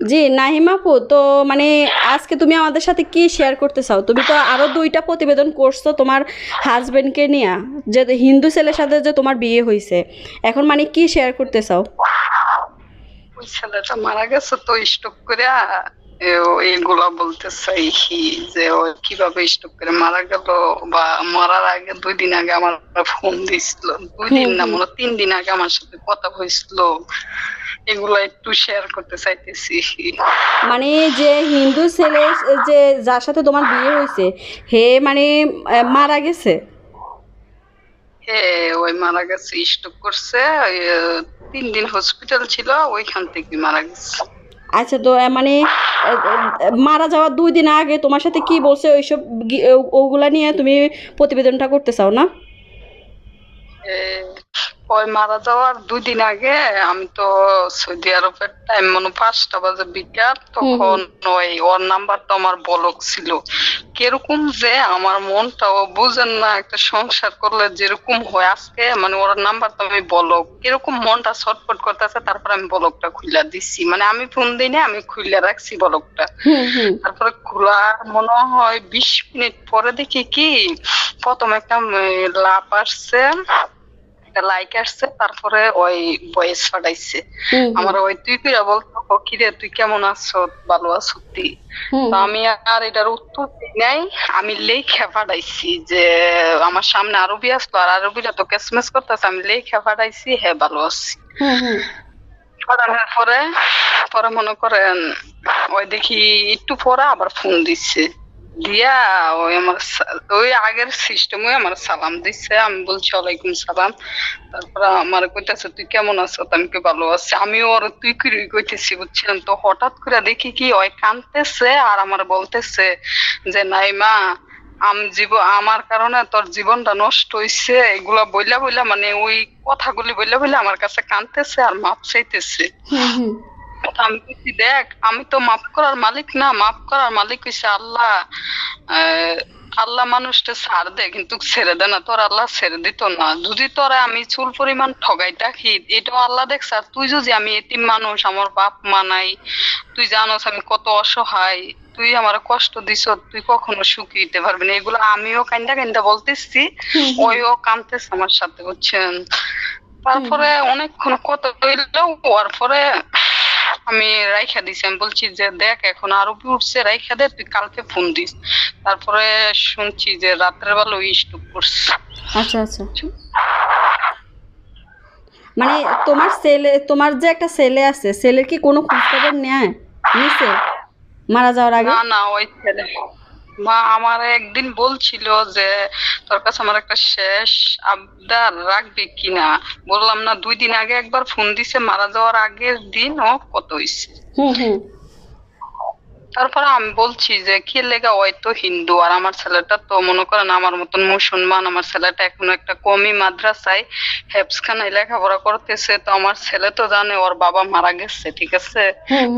জি নাহিমাপু তো মানে আজকে তুমি আমাদের সাথে কি শেয়ার করতে চাও? তুমি তো আরও দুইটা প্রতিবেদন করছ তোমার হাজবেন্ডকে নিয়ে, যে হিন্দু ছেলের সাথে যে তোমার বিয়ে হয়েছে এখন মানে কি শেয়ার করতে চাও? ছেলেটা মারা গেছে তো স্টক করে এগুলা বলতে চাই যে ও কীভাবে স্টক করে মারা গেল বা মারার আগে দুই দিন আগে আমার ফোন দিছিল দুই দিন না মনে তিন দিন আগে আমার সাথে কথা হয়েছিল এগুলো একটু শেয়ার করতে চাইতেছি মানে যে হিন্দু ছেলে যে যার সাথে তোমার বিয়ে হয়েছে হে মানে মারা গেছে? হ্যাঁ ওই মারা গেছে স্টক করছে তিন দিন হসপিটাল ছিল ওইখান থেকে মারা গেছে। আচ্ছা তো মানে মারা যাওয়ার দুই দিন আগে তোমার সাথে কি বলছে ওইসব ওগুলা নিয়ে তুমি প্রতিবেদনটা করতে চাও না? ওই মারা যাওয়ার দুই দিন আগে আমি তো সৌদি আরবের টাইম মনে পাঁচটা বাজে বিকাল তখন ওই ওর নাম্বার তো আমার বলক ছিল। কীরকম যে আমার মনটাও বুঝেন না একটা সংসার করলে যেরকম হয় আজকে মানে ওর নাম্বার তো আমি বলক কীরকম মনটা ছটফট করতেছে তারপর আমি বলকটা খুলে দিছি। মানে আমি ফোন দিই না আমি খুলে রাখছি বলকটা তারপরে খোলা মনে হয় বিশ মিনিট পরে দেখি কি প্রথম একটা লাভ আসছে। একটা লাইক আসছে তারপরে ওই ভয়েস পাঠাইছে। হুম, আমার ওই তুই কিরা বলতো "ও, কিরে তুই কেমন আছো? ভালো আছো তুই আমি আর এটার উত্তর দিই নাই আমি লেখা পাঠাইছি যে আমার সামনে আরবি আসলো আর আরবিরা তো কেসমেস করতেছে আমি লেখা পাঠাইছি হ্যাঁ ভালো আছি। পাঠানোর পরে পরে মনে করেন ওই দেখি একটু পরে আবার ফোন দিচ্ছে দিয়া ওই আমার আগের সিস্টেম আমার সালাম আমি বলছি সালাম। আমার কইতেছে, তুই কেমন আছো? আমি কি ভালো আছি। তুই কইতেছি বুঝছিলাম তো হঠাৎ করে দেখি কি, ওই কানতেছে আর আমার বলতেছে যে, নাই মা, আমি জীব, আমার কারণে তোর জীবনটা নষ্ট হইছে। এগুলা বইলা বইলা মানে ওই কথাগুলি বইলা বইলা আমার কাছে কানতেছে আর মাপ চাইতেছে। আমি বলছি দেখ আমি তো মাফ করার মালিক না মাফ করার মালিক হইছে আল্লাহ। আল্লাহ মানুষটা ছাড় দে কিন্তু ছেড়ে দে না তোর আল্লাহ ছেড়ে দিত না। যদি তোরা আমি চুল পরিমাণ ঠগাই থাকি এটাও আল্লাহ দেখছ। আর তুই যদি আমি এতিম মানুষ আমার বাপ মা নাই তুই জানোস আমি কত অসহায় তুই আমার কষ্ট দিছ তুই কখনো সুখী দিতে পারবি না। এগুলো আমিও কান্দা কান্দা বলতেছি ওইও কানতেছে আমার সাথে বুঝছেন? তারপরে অনেকক্ষণ কত হইল পরে আমি রাইখা দিছি। আমি বলছি যে দেখ এখন আরবি উঠছে রাইখা দে তুই কালকে ফোন দিস। তারপরে শুনছি যে রাত্রে বেলা ওই স্টুপ করছে। আচ্ছা আচ্ছা। মানে তোমার ছেলে তোমার যে একটা ছেলে আছে ছেলের কি কোনো খোঁজ খবর নেয়? নিছে? মারা যাওয়ার আগে? না না ওই ছেলে। মা আমার একদিন বলছিল যে, তোর কাছে আমার একটা শেষ আবদার রাখবি কিনা? বললাম, না, দুই দিন আগে একবার ফোন দিছে, মারা যাওয়ার আগের দিন ও কত হইছে? তারপরে আমি বলছি যে কি লেগা ওই তো হিন্দু আর আমার ছেলেটা তো মনে করেন আমার মতন মুসলমান আমার ছেলেটা এখন একটা কমি মাদ্রাসায় হেফসখানায় লেখাপড়া করতেছে তো আমার ছেলে তো জানে ওর বাবা মারা গেছে ঠিক আছে?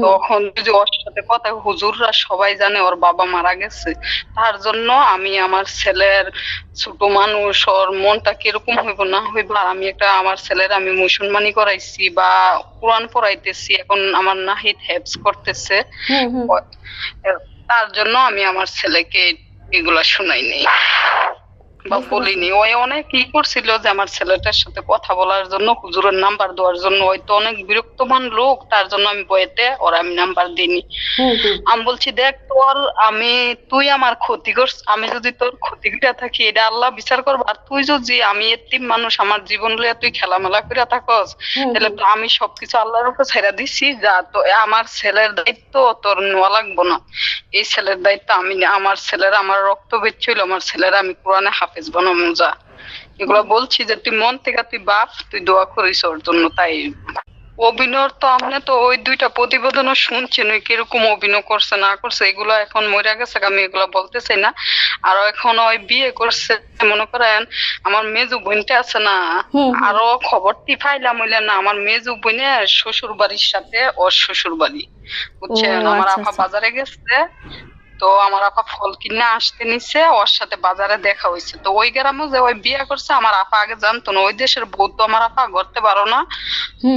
তখন যদি ওর সাথে কথা হুজুররা সবাই জানে ওর বাবা মারা গেছে। তার জন্য আমি আমার ছেলের ছোট মানুষ ওর মনটা কীরকম হইব না হইব আর আমি একটা আমার ছেলের আমি মুসলমানি করাইছি বা কোরআন পড়াইতেছি এখন আমার নাহিদ হেফস করতেছে। তার জন্য আমি আমার ছেলেকে এগুলা শুনাইনি নেই। বা বলিনি ওই অনেক ই করছিল যে আমার ছেলেটার সাথে কথা বলার জন্য হুজুরের নাম্বার দেওয়ার জন্য ওই তো অনেক বিরক্তমান লোক তার জন্য আমি বইতে ওর আমি নাম্বার দিইনি। আমি বলছি দেখ তোর আমি তুই আমার ক্ষতি করছ আমি যদি তোর ক্ষতি করে থাকি এটা আল্লাহ বিচার করব আর তুই যদি আমি এতিম মানুষ আমার জীবন লইয়া তুই খেলামেলা করে থাকস তাহলে তো আমি সবকিছু আল্লাহর উপর ছেড়ে দিছি যা তো আমার ছেলের দায়িত্ব তোর নেওয়া লাগবো না। এই ছেলের দায়িত্ব আমি আমার ছেলের আমার রক্ত বেচ্ছিল আমার ছেলের আমি কোরআনে হাফেজ বানাবো যা এগুলো বলছি যে তুই মন থেকে তুই বাপ তুই দোয়া করিস ওর জন্য। তাই অভিনয় তো আপনি তো ওই দুইটা প্রতিবেদনও শুনছেন ওই কীরকম অভিনয় করছে না করছে এগুলো এখন মরে গেছে আমি এগুলো বলতে চাই না। আর এখন ওই বিয়ে করছে মনে করেন আমার মেজু বোনটা আছে না। আরও খবরটি পাইলাম হইলে না আমার মেজু বোনের শ্বশুর বাড়ির সাথে ওর শ্বশুর বাড়ি বুঝছেন আমার আচ্ছা, আপা আচ্ছা। বাজারে গেছে তো আমার আপা ফল কিনে আসতে নিছে ওর সাথে বাজারে দেখা হয়েছে। তো ওই গ্রামে যে ওই বিয়ে করছে আমার আপা আগে জানতো না। ওই দেশের তো আমার আপা করতে পারো না।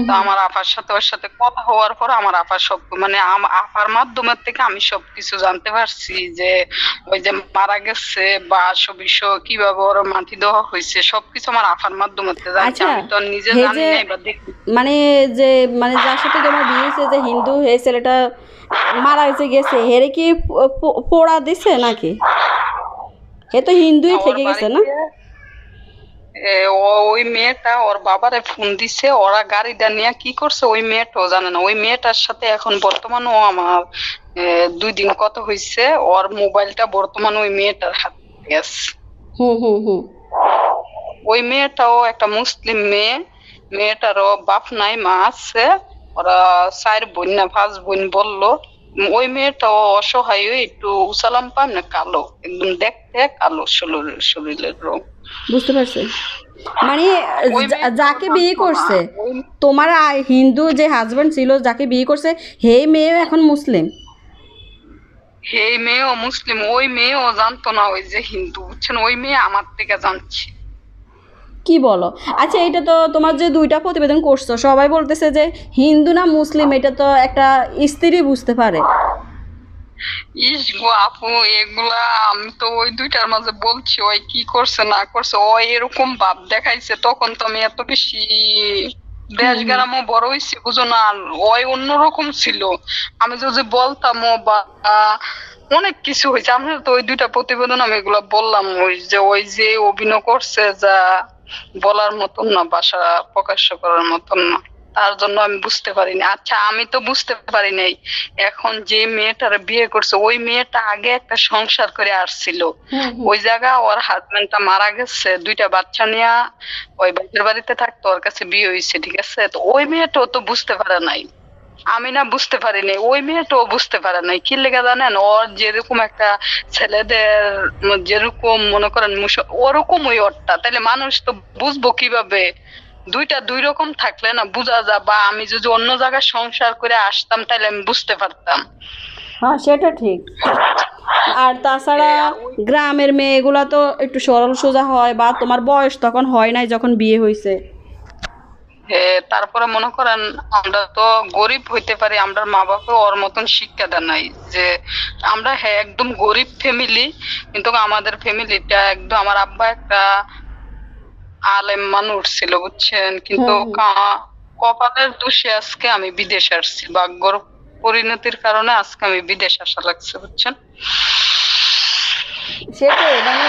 তো আমার আপার সাথে ওর সাথে কথা হওয়ার পর আমার আপা সব মানে আপার মাধ্যমের থেকে আমি সবকিছু জানতে পারছি যে ওই যে মারা গেছে বা সব বিষয় কীভাবে ওর মাটি দেওয়া হয়েছে সবকিছু আমার আপার মাধ্যমে থেকে জানছি। আচ্ছা, আমি তো নিজে জানি নাই বা দেখি। মানে যে মানে যার সাথে তোমার বিয়ে হয়েছে যে হিন্দু এই ছেলেটা মারা গেছে গেছে হেরে কি পোড়া দিছে নাকি? হে তো হিন্দুই থেকে গেছে না? এ, ওই মেয়েটা ওর বাবারে ফোন দিছে ওরা গাড়িটা নিয়ে কি করছে ওই মেয়েটাও জানে না। ওই মেয়েটার সাথে এখন বর্তমান ও আমার দুই দিন কত হয়েছে ওর মোবাইলটা বর্তমান ওই মেয়েটার হাতে আছে। হুম হুম হুম। ওই মেয়েটাও একটা মুসলিম মেয়ে মেয়েটারও বাপ নাই মা আছে ওরা চার বোন না পাঁচ বোন বলল। ওই মেয়েটাও অসহায় একটু উসালাম পান না কালো একদম দেখতে কালো শরীর শরীরের রং বুঝতে পারছি। মানে যাকে বিয়ে করছে তোমার হিন্দু যে হাজবেন্ড ছিল যাকে বিয়ে করছে হে মেয়েও এখন মুসলিম। এই মেয়েও মুসলিম ওই মেয়েও জানতো না ওই যে হিন্দু বুঝছেন? ওই মেয়ে আমার থেকে জানছে। কি বলো? আচ্ছা এটা তো তোমার যে দুইটা প্রতিবেদন করছ সবাই বলতেছে যে হিন্দু না মুসলিম এটা তো একটা স্ত্রী বুঝতে পারে। ইস গো আপু এগুলা আমি তো ওই দুইটার মাঝে বলছি ওই কি করছে না করছে ও এরকম ভাব দেখাইছে তখন তো আমি এত বেশি দেশ গ্রামও বড় হয়েছি বুঝো না ওই অন্যরকম ছিল। আমি যদি বলতাম ও বা অনেক কিছু হয়েছে আমি তো ওই দুইটা প্রতিবেদন আমি এগুলা বললাম ওই যে ওই যে অভিনয় করছে যা বলার মতন না ভাষা প্রকাশ্য করার মতন না। তার জন্য আমি বুঝতে পারিনি। আচ্ছা আমি তো বুঝতে পারি নাই। এখন যে মেয়েটার বিয়ে করছে ওই মেয়েটা আগে একটা সংসার করে আসছিল। ওই জায়গা ওর হাজবেন্ডটা মারা গেছে দুইটা বাচ্চা নিয়ে ওই বাপের বাড়িতে থাকতো ওর কাছে বিয়ে হয়েছে ঠিক আছে? তো ওই মেয়েটাও তো বুঝতে পারে নাই। আমি না বুঝতে পারিনি। ওই মেয়েটাও বুঝতে পারে নাই। কি লেগে জানেন? ওর যেরকম একটা ছেলেদের যেরকম মনে করেন ওরকম ওই ওরটা। তাহলে মানুষ তো বুঝব কীভাবে? দুইটা দুই রকম থাকলে না বোঝা যা, বা আমি যদি অন্য জায়গায় সংসার করে আসতাম তাহলে আমি বুঝতে পারতাম। হ্যাঁ সেটা ঠিক। আর তাছাড়া গ্রামের মেয়েগুলা তো একটু সরল সোজা হয়, বা তোমার বয়স তখন হয় নাই যখন বিয়ে হয়েছে তারপরে মনে করেন আমরা তো গরিব হইতে পারি আমরা মা বাবা ওর মতন শিক্ষা দেয় নাই যে আমরা হ্যাঁ একদম গরিব ফ্যামিলি কিন্তু আমাদের ফ্যামিলিটা একদম আমার আব্বা একটা আলেম মানুষ ছিল বুঝছেন? কিন্তু। কপালের দোষে আজকে আমি বিদেশ আসছি ভাগ্যর পরিণতির কারণে আজকে আমি বিদেশ আসা লাগছে বুঝছেন? সেটাই মানে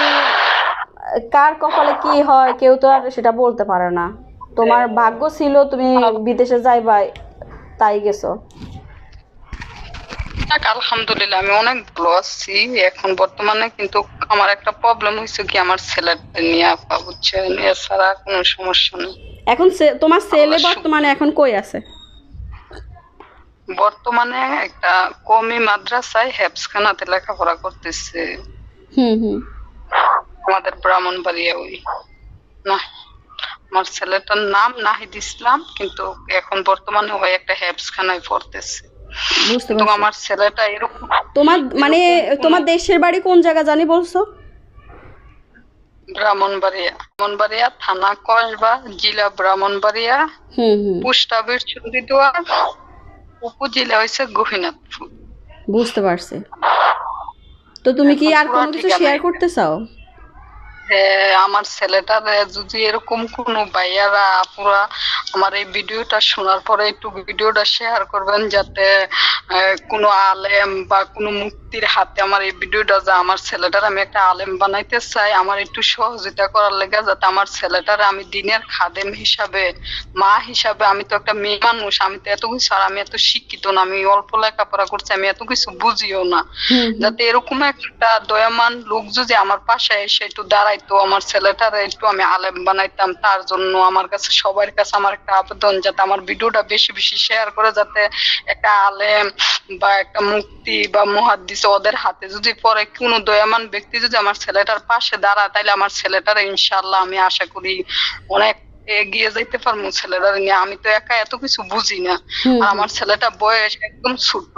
কার কপালে কি হয় কেউ তো আর সেটা বলতে পারে না। তোমার ভাগ্য ছিল তুমি বিদেশে যাইবা তাই গেছো। যাক, আলহামদুলিল্লাহ আমি অনেক ভালো আছি। এখন বর্তমানে কিন্তু আমার একটা প্রবলেম হয়েছে কি আমার ছেলেটা নিয়ে আপা বুঝছেন এছাড়া কোনো সমস্যা নেই। এখন তোমার ছেলে বর্তমানে এখন কই আছে? বর্তমানে একটা কমি মাদ্রাসায় হেফসখানাতে লেখাপড়া করতেছে। হুম হুম। আমাদের ব্রাহ্মণবাড়িয়া ওই না আমার ছেলেটার নাম নাহিদ ইসলাম কিন্তু এখন বর্তমানে ওই একটা হেফসখানায় পড়তেছে। কিন্তু আমার ছেলেটা এরকম তোমার মানে তোমার দেশের বাড়ি কোন জায়গা জানি বলছো? ব্রাহ্মণবাড়িয়া। ব্রাহ্মণবাড়িয়া থানা কসবা জেলা ব্রাহ্মণবাড়িয়া উপজেলা হয়েছে গোপীনাথপুর বুঝতে পারছি। তো তুমি কি আর কোনো কিছু শেয়ার করতে চাও? আমার ছেলেটার যদি এরকম কোনো ভাইয়ারা আপুরা আমার এই ভিডিওটা শোনার পরে একটু ভিডিওটা শেয়ার করবেন যাতে কোনো আলেম বা কোনো মুক্তির হাতে আমার এই ভিডিওটা যা আমার ছেলেটার আমি একটা আলেম বানাইতে চাই আমার একটু সহযোগিতা করার লেগে যাতে আমার ছেলেটার আমি দিনের খাদেম হিসাবে মা হিসাবে আমি তো একটা মেয়ে মানুষ আমি তো এত কিছু আর আমি এত শিক্ষিত না আমি অল্প লেখাপড়া করছি আমি এত কিছু বুঝিও না। যাতে এরকম একটা দয়ামান লোক যদি আমার পাশে এসে একটু দাঁড়াইতো আমার ছেলেটারে একটু আমি আলেম বানাইতাম তার জন্য আমার কাছে সবার কাছে আমার একটা আবেদন যাতে আমার ভিডিওটা বেশি বেশি শেয়ার করে যাতে একটা আলেম বা একটা মুক্তি বা মহাদ্দিস ওদের হাতে যদি পরে কোনো দয়ামান ব্যক্তি যদি আমার ছেলেটার পাশে দাঁড়ায় তাহলে আমার ছেলেটার ইনশাল্লাহ আমি আশা করি অনেক এগিয়ে যাইতে পারব ছেলেরা নিয়ে। আমি তো একা এত কিছু বুঝি না। আর আমার ছেলেটা বয়স একদম ছোট।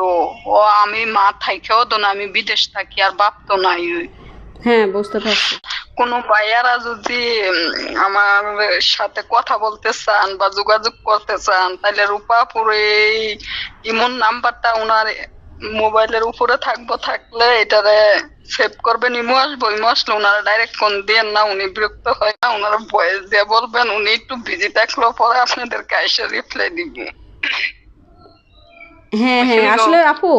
ও আমি মা থাইকেও তো না আমি বিদেশ থাকি আর বাপ তো নাই। হ্যাঁ বুঝতে পারছি। কোন ভাইয়ারা যদি আমার সাথে কথা বলতে চান বা যোগাযোগ করতে চান, তাহলে রূপাপুর এই ইমন নাম্বারটা ওনার মোবাইলের উপরে থাকব, থাকলে এটারে সেভ করবেন, ইমো আসব, ইমো আসলে ওনারা ডাইরেক্ট কোন দিয়ে না, উনি বিরক্ত হয় না ওনারা ভয়েস দিয়ে বলবেন, উনি একটু বিজি থাকলেও পরে আপনাদেরকে এসে রিপ্লাই দিবে। হ্যাঁ হ্যাঁ আসলে আপু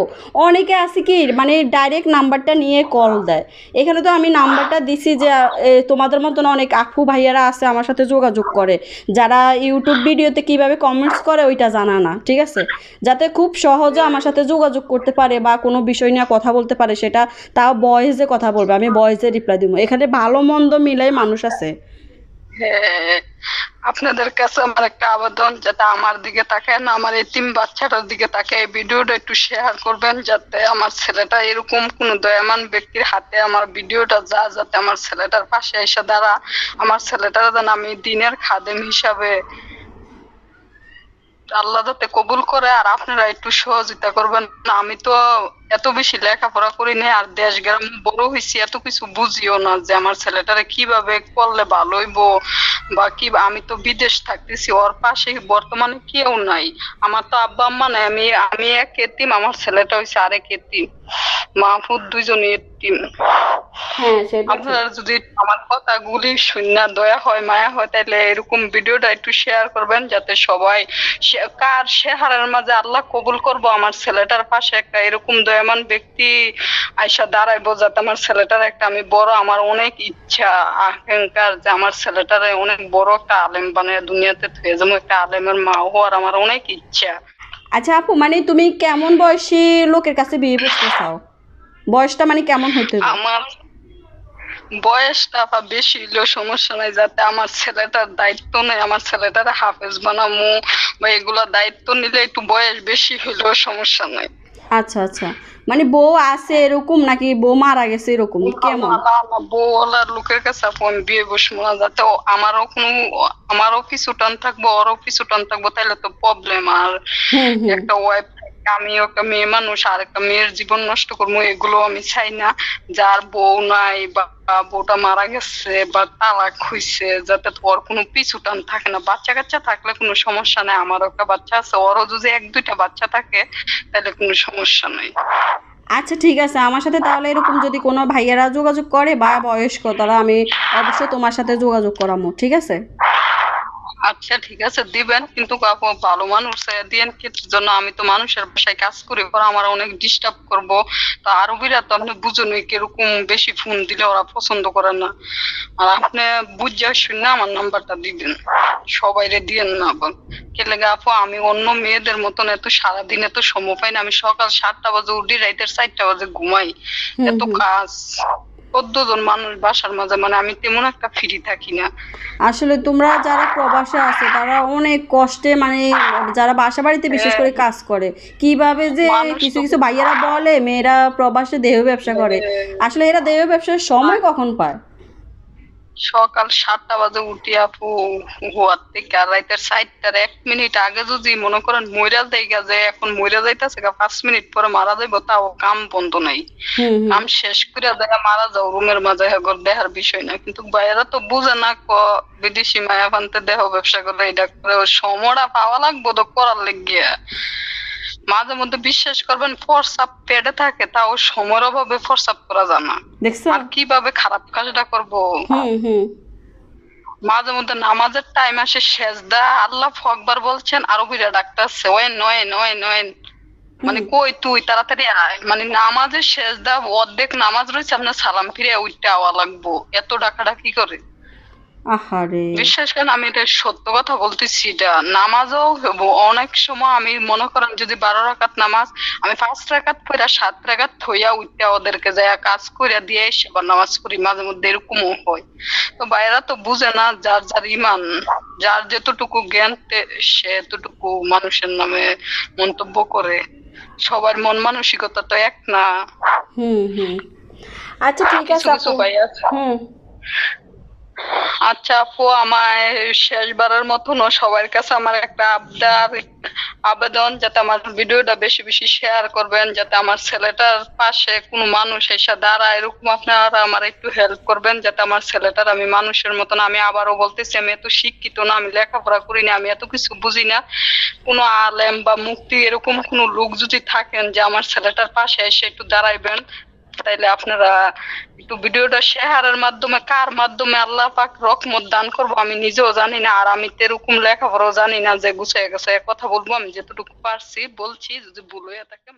অনেকে আছে কি মানে ডাইরেক্ট নাম্বারটা নিয়ে কল দেয়। এখানে তো আমি নাম্বারটা দিছি যে তোমাদের মতন অনেক আপু ভাইয়ারা আছে আমার সাথে যোগাযোগ করে। যারা ইউটিউব ভিডিওতে কীভাবে কমেন্টস করে ওইটা জানা না ঠিক আছে? যাতে খুব সহজে আমার সাথে যোগাযোগ করতে পারে বা কোনো বিষয় নিয়ে কথা বলতে পারে সেটা তাও বয়েসে কথা বলবে আমি বয়েসে রিপ্লাই দিব। এখানে ভালো মন্দ মিলাই মানুষ আছে। আপনাদের কাছে আমার একটা আবেদন, যাতে আমার দিকে তাকায় না, আমার এতিম বাচ্চাটার দিকে তাকায়। এই ভিডিওটা একটু শেয়ার করবেন, যাতে আমার ছেলেটা এরকম কোন দয়ামান ব্যক্তির হাতে আমার ভিডিওটা যা যাতে আমার ছেলেটার পাশে এসে দাঁড়া। আমার ছেলেটার যেন আমি দিনের খাদেম হিসাবে আল্লাহ যাতে কবুল করে, আর আপনারা একটু সহযোগিতা করবেন। আমি তো এত বেশি লেখাপড়া করি না আর দেশ গ্রাম বড় হয়েছি এত কিছু বুঝিও না যে আমার ছেলেটারে কীভাবে করলে ভালো হইব বা কি আমি তো বিদেশ থাকতেছি ওর পাশে বর্তমানে কেউ নাই। আমার তো আব্বা আম্মা নাই আমি আমি এক এতিম আমার ছেলেটা হয়েছে আরেক এতিম। মাহফুদ দুইজনই এতিম। হ্যাঁ। আপনারা যদি আমার কথাগুলি শূন্য দয়া হয় মায়া হয় তাহলে এরকম ভিডিওটা একটু শেয়ার করবেন যাতে সবাই কার শেহারের মাঝে আল্লাহ কবুল করব আমার ছেলেটার পাশে একটা এরকম দয়ামান ব্যক্তি আয়সা দাঁড়াইবো যাতে আমার ছেলেটার একটা আমি বড় আমার অনেক ইচ্ছা আকাঙ্ক্ষার যে আমার ছেলেটারে অনেক বড় একটা আলেম বানিয়ে দুনিয়াতে থুয়ে যাব একটা আলেমের মা হওয়ার আমার অনেক ইচ্ছা। আচ্ছা আপু মানে তুমি কেমন বয়সী লোকের কাছে বিয়ে করতে চাও? বয়সটা মানে কেমন হবে? আমার বয়সটা বা বেশি হইলেও সমস্যা নাই যাতে আমার ছেলেটার দায়িত্ব নেই আমার ছেলেটার হাফেজ বানামু বা এগুলো দায়িত্ব নিলে একটু বয়স বেশি হইলেও সমস্যা নাই। আচ্ছা আচ্ছা। মানে বউ আছে এরকম নাকি বউ মারা গেছে এরকম? কেমন? বউ বউওয়ালার লোকের কাছে ফোন বিয়ে বসবো না যাতে আমারও কোনো আমারও কিছু টান থাকব ওরও কিছু টান থাকব তাহলে তো প্রবলেম আর একটা ওয়াইফ আমি একটা মেয়ে মানুষ, আর একটা মেয়ের জীবন নষ্ট করব, এগুলো আমি চাই না। যার বউ নাই বা বউটা মারা গেছে বা তালাক হইছে, যাতে ওর কোনো পিছু টান থাকে না। বাচ্চা কাচ্চা থাকলে কোনো সমস্যা নাই, আমারও একটা বাচ্চা আছে, ওরও যদি এক দুইটা বাচ্চা থাকে, তাহলে কোনো সমস্যা নাই। আচ্ছা ঠিক আছে। আমার সাথে তাহলে এরকম যদি কোনো ভাইয়ারা যোগাযোগ করে বা বয়স্ক তারা আমি অবশ্যই তোমার সাথে যোগাযোগ করামো, ঠিক আছে? আচ্ছা ঠিক আছে দিবেন কিন্তু ভালো মানুষ দিয়েন কি? জন্য আমি তো মানুষের বাসায় কাজ করি ওরা আমার অনেক ডিস্টার্ব করব। তো আরবিরা তো আপনি বুঝুনই কীরকম বেশি ফোন দিলে ওরা পছন্দ করে না। আর আপনি বুঝে শুনে আমার নাম্বারটা দিবেন। সবাইরে দিয়েন না আবার। কে লেগে আপু আমি অন্য মেয়েদের মতন এত সারাদিন এত সময় পাই না আমি সকাল সাতটা বাজে উঠি রাইতের চারটা বাজে ঘুমাই। এত কাজ। চোদ্দ মানুষ বাসার মাঝে মানে আমি তেমন একটা ফ্রি থাকি না। আসলে তোমরা যারা প্রবাসে আছে তারা অনেক কষ্টে মানে যারা বাসা বাড়িতে বিশেষ করে কাজ করে কীভাবে যে কিছু কিছু ভাইয়ারা বলে মেয়েরা প্রবাসে দেহ ব্যবসা করে। আসলে এরা দেহ ব্যবসার সময় কখন পায়? সকাল সাতটা বাজে উঠি আপু হওয়ার থেকে আর রাইতের চারটার এক মিনিট আগে যদি মনে করেন মইরা দেয় যে এখন মইরা যাইতেছে পাঁচ মিনিট পরে মারা যাইব তাও কাম বন্ধ নাই। কাম শেষ করে দেখা মারা যাও রুমের মাঝে হেগর দেহার বিষয় না কিন্তু বাইরা তো বুঝে না ক বিদেশি মায়া ফানতে দেহ ব্যবসা করে এটা করে সময়টা পাওয়া লাগবো তো করার লেগিয়া। মাঝে মধ্যে বিশ্বাস করবেন ফর্সাপ পেটে থাকে তাও সময়ের অভাবে ফর্সাপ করা যায় না। আর কীভাবে খারাপ কাজটা করব? মাঝে মধ্যে নামাজের টাইম আসে সেজদা আল্লাহ ফকবার বলছেন আরবিরা ডাকতেছে ওয়েন ওয়েন ওয়েন ওয়েন। মানে কই তুই তাড়াতাড়ি আয়। মানে নামাজের সেজদা অর্ধেক নামাজ রয়েছে আপনার সালাম ফিরে উঠতে আওয়া লাগবো। এত ডাকাটা কি করে। আহারে। বিশ্বাস করেন আমি এটা সত্য কথা বলতেছি এটা নামাজও অনেক সময় আমি মনে করেন যদি বারো রাকাত নামাজ আমি পাঁচ রাকাত পড়া সাত রাকাত থইয়া উঠতে ওদেরকে যাইয়া কাজ করিয়া দিয়ে সেবার নামাজ করি মাঝে মধ্যে এরকমও হয়। তো বাইরা তো বুঝে না যার যার ইমান যার যেতটুকু জ্ঞান সে এতটুকু মানুষের নামে মন্তব্য করে। সবার মন মানসিকতা তো এক না। হুম হুম। আচ্ছা ঠিক আছে। হুম। আচ্ছা আপু, আমায় শেষবারের মতন সবার কাছে আমার একটা আবদার, আবেদন, যাতে আমার ভিডিওটা বেশি বেশি শেয়ার করবেন, যাতে আমার ছেলেটার পাশে কোনো মানুষ এসে দাঁড়ায়, এরকম আপনারা আমার একটু হেল্প করবেন, যাতে আমার ছেলেটার আমি মানুষের মতন আমি আবারও বলতেছি, আমি এত শিক্ষিত না, আমি লেখাপড়া করি না, আমি এত কিছু বুঝি না। কোনো আলেম বা মুক্তি এরকম কোনো লোক যদি থাকেন, যে আমার ছেলেটার পাশে এসে একটু দাঁড়াইবেন তাইলে আপনারা একটু ভিডিওটা শেয়ারের মাধ্যমে, কার মাধ্যমে আল্লাহ পাক রকমত দান করব আমি নিজেও জানি না, আর আমি তেরকম লেখাপড়াও জানি না যে গুছিয়ে গেছে কথা বলব, আমি যেতটুকু পারছি, বলছি, যদি ভুল হয়ে থাকে